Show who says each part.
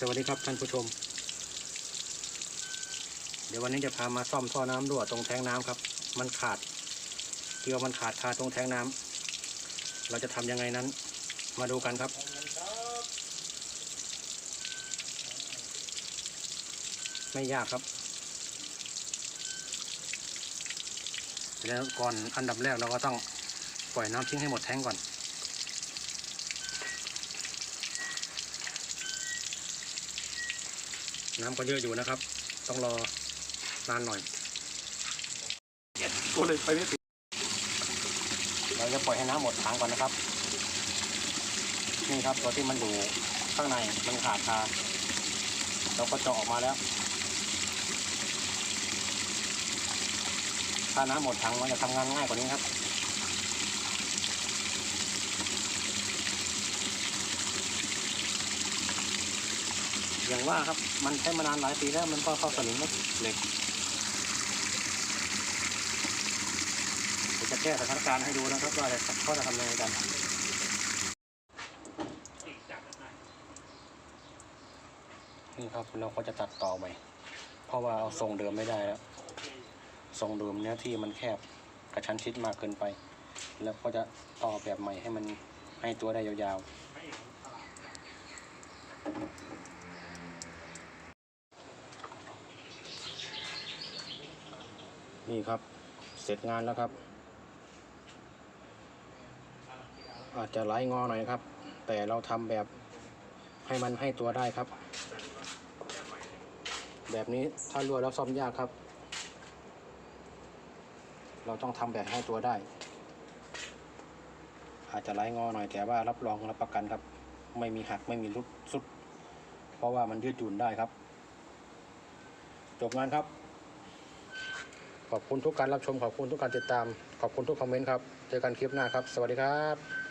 Speaker 1: สวัสดีครับท่านผู้ชม เดี๋ยววันนี้จะพามาซ่อมท่อน้ำรั่วตรงแทงน้ำครับ มันขาดเกี่ยวมันขาดคาตรงแทงน้ำเราจะทำยังไงนั้น มาดูกันครับ ไม่ยากครับ แล้วก่อนอันดับแรกเราก็ต้องปล่อยน้ำทิ้งให้หมดแทงก่อน น้ำก็เยอะอยู่นะครับ ต้องรอนานหน่อย
Speaker 2: ก็เลยไปไม่ถึง
Speaker 1: เราจะปล่อยให้น้ำหมดถังก่อนนะครับ นี่ครับตัวที่มันอยู่ข้างในมันขาดคาเราก็เจาะออกมาแล้ว ถ้าน้ำหมดถังมันจะทำงานง่ายกว่านี้ครับ อย่างว่าครับ มันใช้มานานหลายปีแล้วมันก็เข้าสนิมแล้วเหล็กเดี๋ยวจะแก้สถานการณ์ให้ดูนะครับว่าจะเขาจะทำยังไงกันนี่ครับเราก็จะตัดต่อใหม่เพราะว่าเอาทรงเดิมไม่ได้แล้วทรงเดิมเนื้อที่มันแคบกระชั้นชิดมากเกินไป แล้วก็จะต่อแบบใหม่ให้มันให้ตัวได้ยาวๆ นี่ครับ เสร็จงานแล้วครับ อาจจะไล่งอหน่อยครับ แต่เราทำแบบให้มันให้ตัวได้ครับ แบบนี้ถ้ารั่วแล้วซ่อมยากครับ เราต้องทำแบบให้ตัวได้ อาจจะไล่งอหน่อยแต่ว่ารับรองรับประกันครับ ไม่มีหักไม่มีรุดสุด เพราะว่ามันยืดหยุ่นได้ครับ จบงานครับ ขอบคุณทุกการรับชมขอบคุณทุกการติดตาม ขอบคุณทุกคอมเมนต์ครับ เจอกันคลิปหน้าครับ สวัสดีครับ